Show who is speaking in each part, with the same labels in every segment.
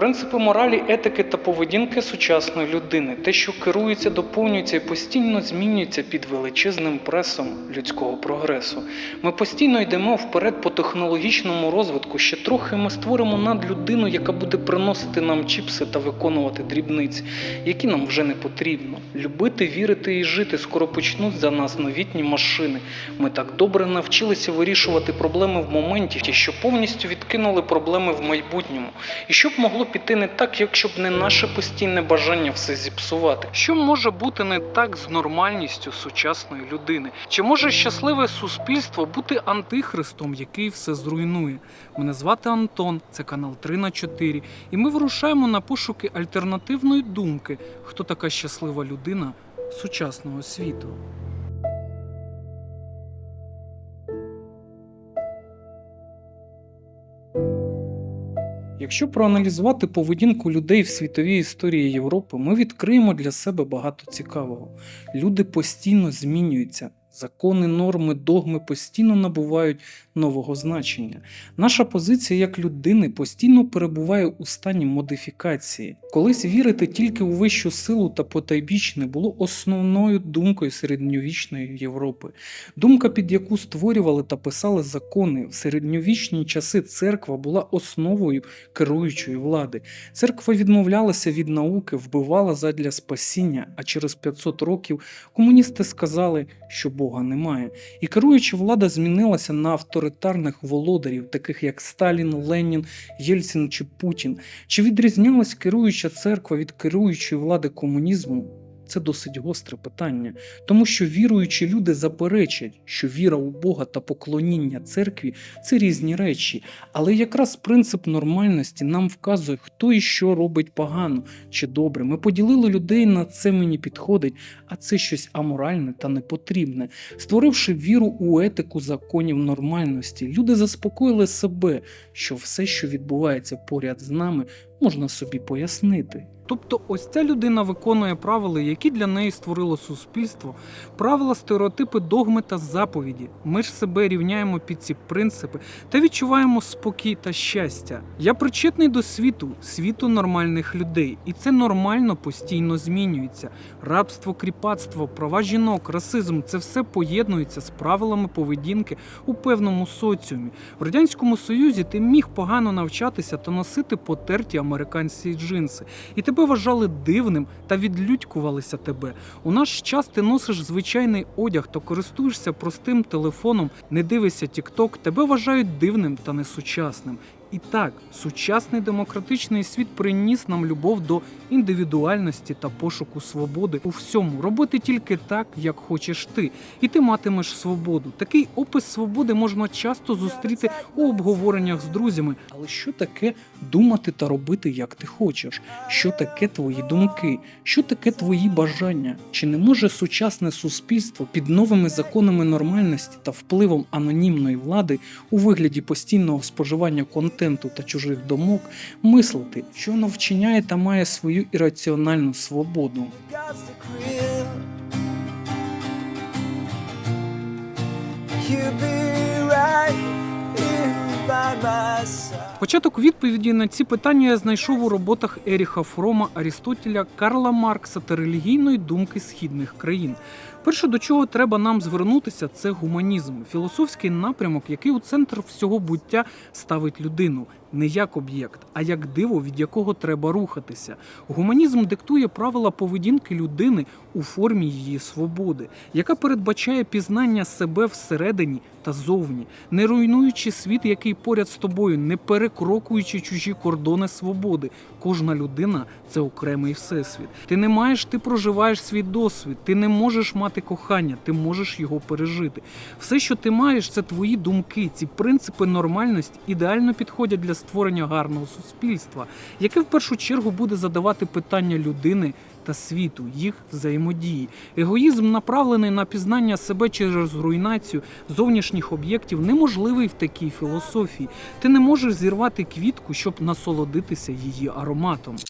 Speaker 1: Принципи моралі, етики та поведінки сучасної людини, те, що керується, доповнюється і постійно змінюється під величезним пресом людського прогресу. Ми постійно йдемо вперед по технологічному розвитку. Ще трохи ми створимо надлюдину, яка буде приносити нам чіпси та виконувати дрібниці, які нам вже не потрібно. Любити, вірити і жити скоро почнуть за нас новітні машини. Ми так добре навчилися вирішувати проблеми в моменті, що повністю відкинули проблеми в майбутньому. І що б могло піти не так, якщо б не наше постійне бажання все зіпсувати? Що може бути не так з нормальністю сучасної людини? Чи може щасливе суспільство бути антихристом, який все зруйнує? Мене звати Антон, це канал 3 на 4, і ми вирушаємо на пошуки альтернативної думки, хто така щаслива людина сучасного світу. Якщо проаналізувати поведінку людей в світовій історії Європи, ми відкриємо для себе багато цікавого. Люди постійно змінюються. Закони, норми, догми постійно набувають нового значення. Наша позиція як людини постійно перебуває у стані модифікації. Колись вірити тільки у вищу силу та потайбічне було основною думкою середньовічної Європи. Думка, під яку створювали та писали закони в середньовічні часи церква була основою керуючої влади. Церква відмовлялася від науки, вбивала задля спасіння, а через 500 років комуністи сказали, що Бога немає. І керуюча влада змінилася на авторитарних володарів, таких як Сталін, Ленін, Єльцин чи Путін. Чи відрізнялась керуюча церква від керуючої влади комунізму? Це досить гостре питання, тому що віруючі люди заперечать, що віра у Бога та поклоніння церкві це різні речі, але якраз принцип нормальності нам вказує, хто і що робить погано чи добре. Ми поділили людей на це мені підходить, а це щось аморальне та непотрібне. Створивши віру у етику законів нормальності, люди заспокоїли себе, що все, що відбувається поряд з нами, можна собі пояснити. Тобто, ось ця людина виконує правила, які для неї створило суспільство, правила, стереотипи, догми та заповіді. Ми ж себе рівняємо під ці принципи та відчуваємо спокій та щастя. Я причетний до світу, світу нормальних людей, і це нормально постійно змінюється. Рабство, кріпацтво, права жінок, расизм це все поєднується з правилами поведінки у певному соціумі. В радянському союзі ти міг погано навчатися та носити потерті американські джинси, і тебе вважали дивним та відлюдькувалися тебе. У наш час ти носиш звичайний одяг та користуєшся простим телефоном, не дивишся TikTok, тебе вважають дивним та несучасним. І так, сучасний демократичний світ приніс нам любов до індивідуальності та пошуку свободи у всьому. Робити тільки так, як хочеш ти, і ти матимеш свободу. Такий опис свободи можна часто зустріти у обговореннях з друзями. Але що таке думати та робити, як ти хочеш? Що таке твої думки? Що таке твої бажання? Чи не може сучасне суспільство під новими законами нормальності та впливом анонімної влади у вигляді постійного споживання контенту та чужих думок мислити, що воно вчиняє та має свою ірраціональну свободу?
Speaker 2: You'll be right here by my side.
Speaker 1: Початок відповіді на ці питання я знайшов у роботах Еріха Фрома, Арістотеля, Карла Маркса та релігійної думки східних країн. Перше, до чого треба нам звернутися, це гуманізм, філософський напрямок, який у центр всього буття ставить людину не як об'єкт, а як диво, від якого треба рухатися. Гуманізм диктує правила поведінки людини у формі її свободи, яка передбачає пізнання себе всередині та зовні, не руйнуючи світ, який поряд з тобою, не перекрокуючи чужі кордони свободи. Кожна людина це окремий всесвіт. Ти не маєш, ти проживаєш свій досвід, ти не можеш мати кохання, ти можеш його пережити. Все, що ти маєш, це твої думки. Ці принципи нормальності ідеально підходять для створення гарного суспільства, яке в першу чергу буде задавати питання людини, та світу, їх взаємодії. Егоїзм, направлений на пізнання себе через руйнацію зовнішніх об'єктів, неможливий в такій філософії. Ти не можеш зірвати квітку, щоб насолодитися її ароматом.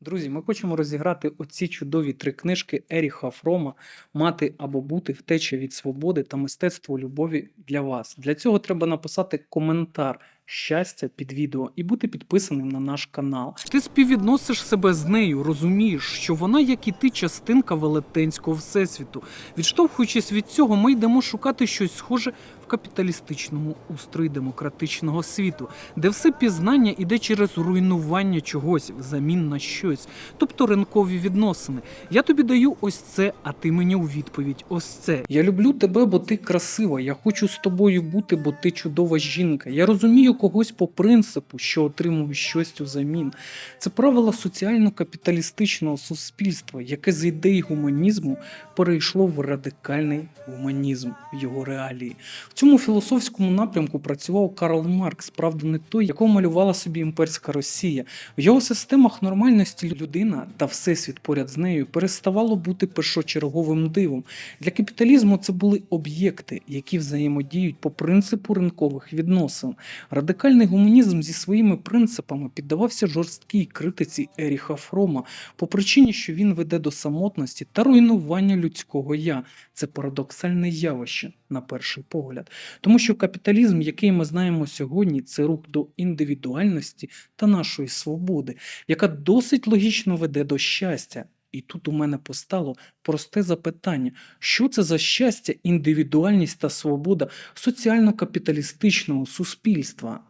Speaker 1: Друзі, ми хочемо розіграти оці чудові три книжки Еріха Фрома Мати або бути втеча від свободи та мистецтво любові для вас. Для цього треба написати коментар щастя під відео і бути підписаним на наш канал. Ти співвідносиш себе з нею, розумієш, що вона, як і ти, частинка велетенського всесвіту. Відштовхуючись від цього, ми йдемо шукати щось схоже в капіталістичному устрої демократичного світу, де все пізнання іде через руйнування чогось взамін на щось, тобто ринкові відносини. Я тобі даю ось це, а ти мені у відповідь ось це. Я люблю тебе, бо ти красива. Я хочу з тобою бути, бо ти чудова жінка. Я розумію когось по принципу, що отримую щось взамін. Це правила соціально-капіталістичного суспільства, яке з ідей гуманізму перейшло в радикальний гуманізм в його реалії. Цьому філософському напрямку працював Карл Маркс, правда, не той, якого малювала собі імперська Росія. В його системах нормальності людина та всесвіт поряд з нею переставало бути першочерговим дивом. Для капіталізму це були об'єкти, які взаємодіють по принципу ринкових відносин. Радикальний гуманізм зі своїми принципами піддавався жорсткій критиці Еріха Фрома по причині, що він веде до самотності та руйнування людського я. Це парадоксальне явище на перший погляд. Тому що капіталізм, який ми знаємо сьогодні, це рух до індивідуальності та нашої свободи, яка досить логічно веде до щастя. І тут у мене постало просте запитання: що це за щастя, індивідуальність та свобода соціально-капіталістичного суспільства?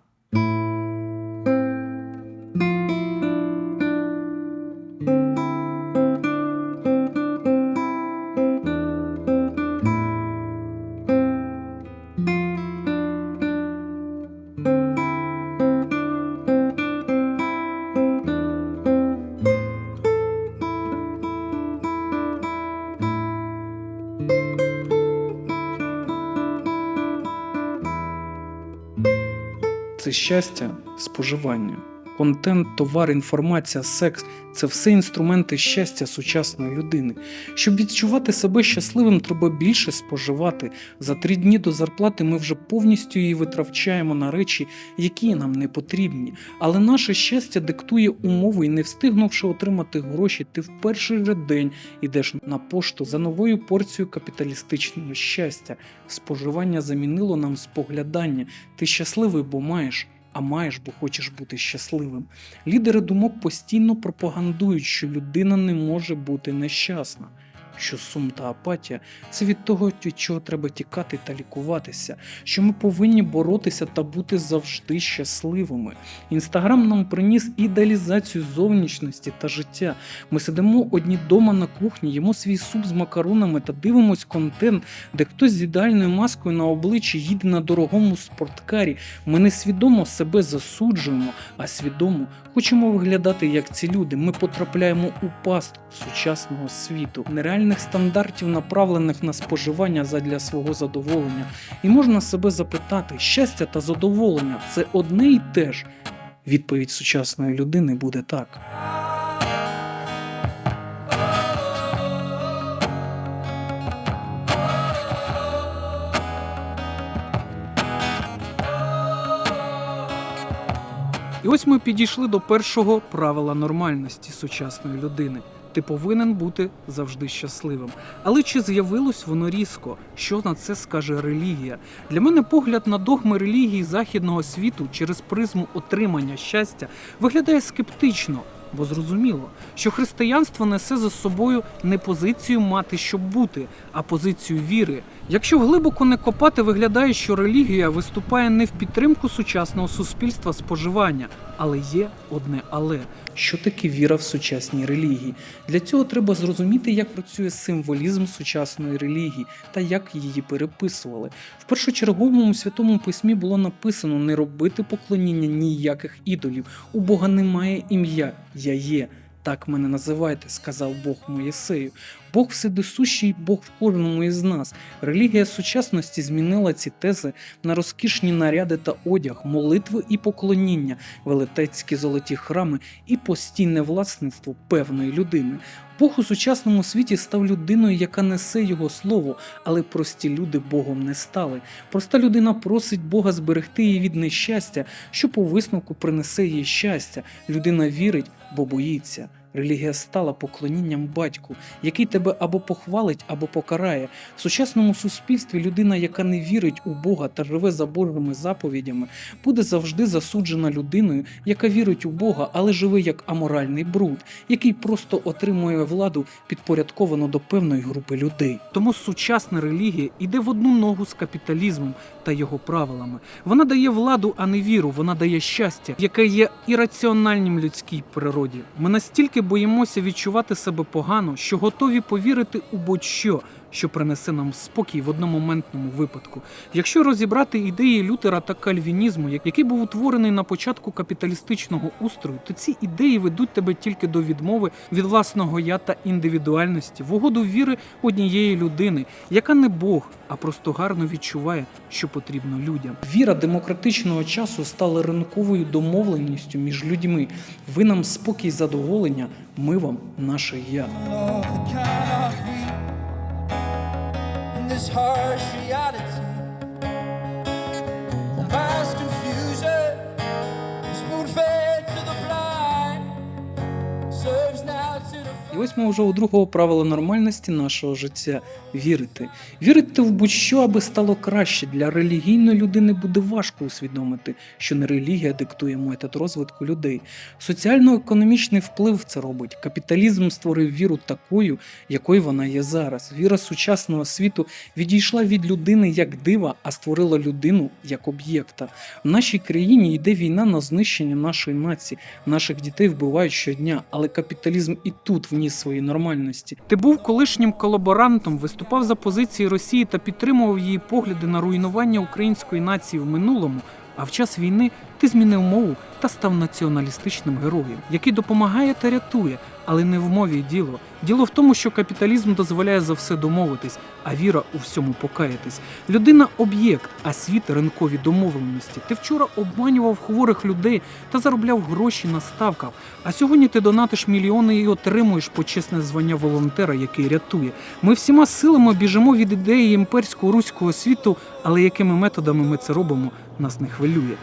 Speaker 1: Щастя споживання. Контент, товар, інформація, секс це все інструменти щастя сучасної людини. Щоб відчувати себе щасливим, треба більше споживати. За три дні до зарплати ми вже повністю її витрачаємо на речі, які нам не потрібні. Але наше щастя диктує умови, і не встигнувши отримати гроші, ти в перший же день ідеш на пошту за новою порцією капіталістичного щастя. Споживання замінило нам споглядання. Ти щасливий, бо маєш. А маєш, бо хочеш бути щасливим. Лідери думок постійно пропагандують, що людина не може бути нещасна. Що сум та апатія це від того, від чого треба тікати та лікуватися, що ми повинні боротися та бути завжди щасливими. Інстаграм нам приніс ідеалізацію зовнішності та життя. Ми сидимо одні дома на кухні, їмо свій суп з макаронами та дивимось контент, де хтось з ідеальною маскою на обличчі їде на дорогому спорткарі. Ми не свідомо себе засуджуємо, а свідомо хочемо виглядати як ці люди. Ми потрапляємо у пастку сучасного світу, нереальних стандартів, направлених на споживання задля свого задоволення. І можна себе запитати: щастя та задоволення це одне й те ж. Відповідь сучасної людини буде так. І ось ми підійшли до першого правила нормальності сучасної людини. Ти повинен бути завжди щасливим. Але чи з'явилось воно різко? Що на це скаже релігія? Для мене погляд на догми релігії західного світу через призму отримання щастя виглядає скептично. Бо зрозуміло, що християнство несе за собою не позицію мати, щоб бути, а позицію віри. Якщо глибоко не копати, виглядає, що релігія виступає не в підтримку сучасного суспільства споживання, але є одне але. Що таке віра в сучасній релігії? Для цього треба зрозуміти, як працює символізм сучасної релігії та як її переписували. В першочерговому святому письмі було написано не робити поклоніння ніяких ідолів. У Бога немає ім'я, я є. Так мене називайте, сказав Бог Моєсею. Бог вседосущий, Бог в кожному із нас. Релігія сучасності змінила ці тези на розкішні наряди та одяг, молитви і поклоніння, велетецькі золоті храми і постійне власництво певної людини. Бог у сучасному світі став людиною, яка несе його слово, але прості люди Богом не стали. Проста людина просить Бога зберегти її від нещастя, що по висновку принесе їй щастя. Людина вірить, бо боїться. Релігія стала поклонінням батьку, який тебе або похвалить, або покарає. В сучасному суспільстві людина, яка не вірить у Бога та живе за Божими заповідями, буде завжди засуджена людиною, яка вірить у Бога, але живе як аморальний бруд, який просто отримує владу підпорядковану до певної групи людей. Тому сучасна релігія йде в одну ногу з капіталізмом та його правилами. Вона дає владу, а не віру. Вона дає щастя, яке є ірраціональним людській природі. Ми настільки боїмося відчувати себе погано, що готові повірити у будь-що. Що принесе нам спокій в одномоментному випадку. Якщо розібрати ідеї Лютера та кальвінізму, який був утворений на початку капіталістичного устрою, то ці ідеї ведуть тебе тільки до відмови від власного я та індивідуальності в угоду віри однієї людини, яка не Бог, а просто гарно відчуває, що потрібно людям. Віра демократичного часу стала ринковою домовленістю між людьми. Ви нам спокій, задоволення, ми вам наше я.
Speaker 2: This harsh reality? The mass confusion spoon fed to the blind serves now
Speaker 1: І ось ми вже у другого правила нормальності нашого життя вірити. Вірити в будь-що, аби стало краще. Для релігійної людини буде важко усвідомити, що не релігія диктує метод розвитку людей. Соціально-економічний вплив це робить. Капіталізм створив віру такою, якою вона є зараз. Віра сучасного світу відійшла від людини як дива, а створила людину як об'єкта. В нашій країні йде війна на знищення нашої нації. Наших дітей вбивають щодня, але капіталізм і тут вніс свої нормальності. Ти був колишнім колаборантом, виступав за позиції Росії та підтримував її погляди на руйнування української нації в минулому. А в час війни ти змінив мову та став націоналістичним героєм, який допомагає та рятує, але не в мові діло. Діло в тому, що капіталізм дозволяє за все домовитись, а віра у всьому покаятись. Людина об'єкт, а світ ринкові домовленості. Ти вчора обманював хворих людей та заробляв гроші на ставках. А сьогодні ти донатиш мільйони і отримуєш почесне звання волонтера, який рятує. Ми всіма силами біжимо від ідеї імперського руського світу, але якими методами ми це робимо, нас не хвилює.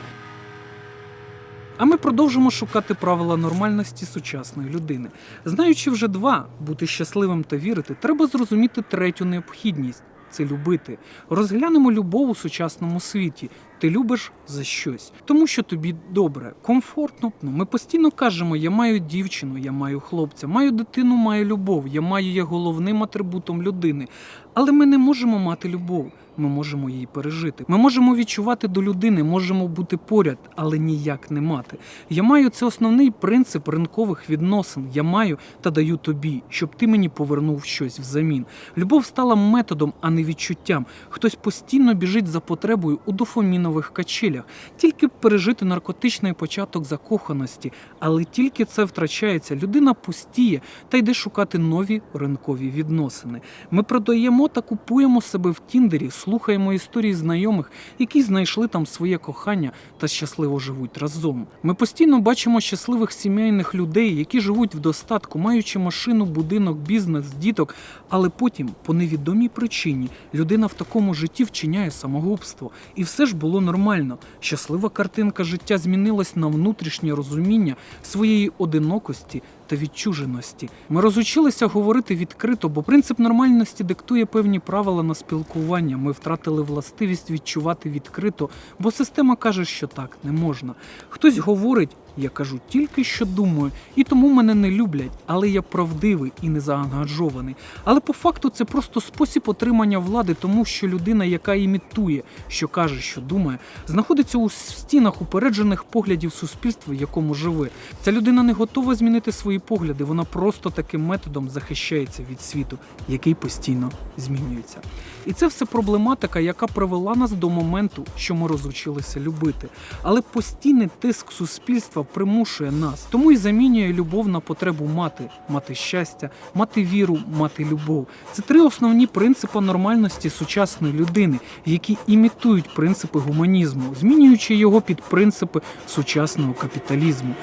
Speaker 1: А ми продовжимо шукати правила нормальності сучасної людини. Знаючи вже два бути щасливим та вірити, треба зрозуміти третю необхідність це любити. Розглянемо любов у сучасному світі. Ти любиш за щось, тому що тобі добре, комфортно. Ну, ми постійно кажемо: я маю дівчину, я маю хлопця, маю дитину, маю любов, я маю є головним атрибутом людини. Але ми не можемо мати любов. Ми можемо її пережити. Ми можемо відчувати до людини, можемо бути поряд, але ніяк не мати. Я маю це основний принцип ринкових відносин. Я маю та даю тобі, щоб ти мені повернув щось взамін. Любов стала методом, а не відчуттям. Хтось постійно біжить за потребою у дофамінових качелях, тільки пережити наркотичний початок закоханості, але тільки це втрачається. Людина пустіє та йде шукати нові ринкові відносини. Ми продаємо та купуємо себе в Тіндері, слухаємо історії знайомих, які знайшли там своє кохання та щасливо живуть разом. Ми постійно бачимо щасливих сімейних людей, які живуть в достатку, маючи машину, будинок, бізнес, діток. Але потім, по невідомій причині, людина в такому житті вчиняє самогубство. І все ж було нормально. Щаслива картинка життя змінилась на внутрішнє розуміння своєї одинокості та відчуженості. Ми розучилися говорити відкрито, бо принцип нормальності диктує певні правила на спілкування. Ми втратили властивість відчувати відкрито, бо система каже, що так не можна. Хтось говорить. Я кажу тільки, що думаю, і тому мене не люблять, але я правдивий і не заангажований. Але по факту це просто спосіб отримання влади, тому що людина, яка імітує, що каже, що думає, знаходиться у стінах упереджених поглядів суспільства, в якому живе. Ця людина не готова змінити свої погляди, вона просто таким методом захищається від світу, який постійно змінюється. І це все проблематика, яка привела нас до моменту, що ми розучилися любити. Але постійний тиск суспільства примушує нас, тому і замінює любов на потребу мати, мати щастя, мати віру, мати любов. Це три основні принципи нормальності сучасної людини, які імітують принципи гуманізму, змінюючи його під принципи сучасного капіталізму.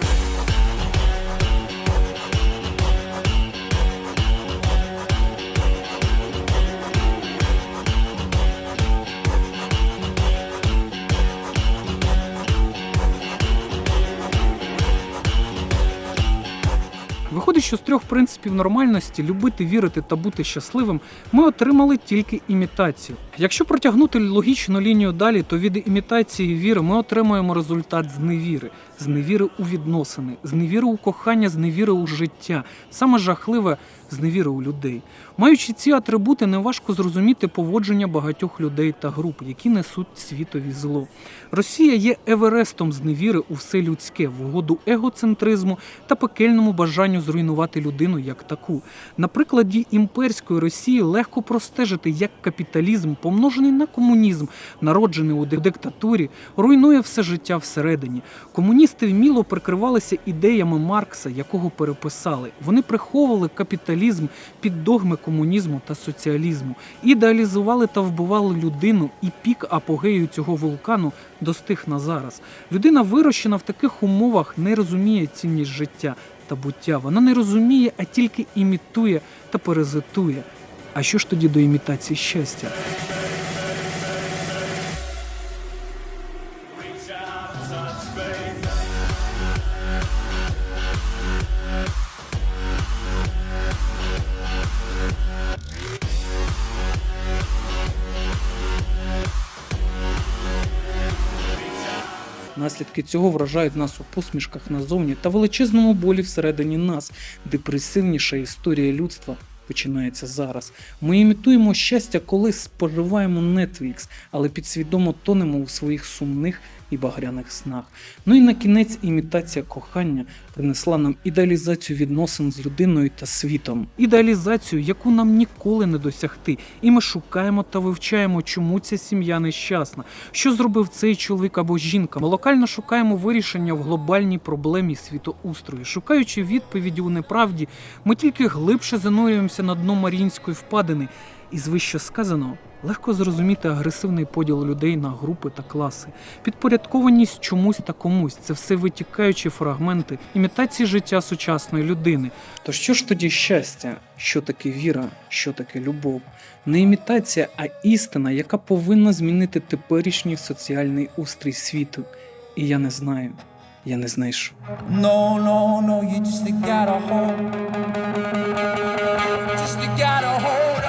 Speaker 1: Що з трьох принципів нормальності любити, вірити та бути щасливим ми отримали тільки імітацію. Якщо протягнути логічну лінію далі, то від імітації віри ми отримуємо результат зневіри, зневіри у відносини, зневіри у кохання, зневіри у життя. Саме жахливе зневіри у людей. Маючи ці атрибути, неважко зрозуміти поводження багатьох людей та груп, які несуть світові зло. Росія є еверестом зневіри у все людське в угоду егоцентризму та пекельному бажанню зруйнувати людину як таку. На прикладі імперської Росії легко простежити, як капіталізм, помножений на комунізм, народжений у диктатурі, руйнує все життя всередині. Комуністи вміло прикривалися ідеями Маркса, якого переписали. Вони приховували капіталізм під догми комунізму та соціалізму, ідеалізували та вбивали людину, і пік апогею цього вулкану достиг на зараз. Людина, вирощена в таких умовах, не розуміє цінність життя та буття. Вона не розуміє, а тільки імітує та паразитує. А що ж тоді до імітації щастя? Наслідки цього вражають нас у посмішках назовні та величезному болі всередині нас. Депресивніша історія людства починається зараз. Ми імітуємо щастя, коли споживаємо Netflix, але підсвідомо тонемо у своїх сумних і багряних снах. Ну і на кінець імітація кохання принесла нам ідеалізацію відносин з людиною та світом. Ідеалізацію, яку нам ніколи не досягти. І ми шукаємо та вивчаємо, чому ця сім'я нещасна, що зробив цей чоловік або жінка. Ми локально шукаємо вирішення в глобальній проблемі світоустрою. Шукаючи відповіді у неправді, ми тільки глибше занурюємося на дно Маріїнської впадини. І з вище легко зрозуміти агресивний поділ людей на групи та класи, підпорядкованість чомусь та комусь це все витікаючі фрагменти імітації життя сучасної людини. То що ж тоді щастя? Що таке віра? Що таке любов? Не імітація, а істина, яка повинна змінити теперішній соціальний устрій світу. І я не знаю, я не знайшов.
Speaker 2: No, no, no, you just gotta hold. Just gotta hold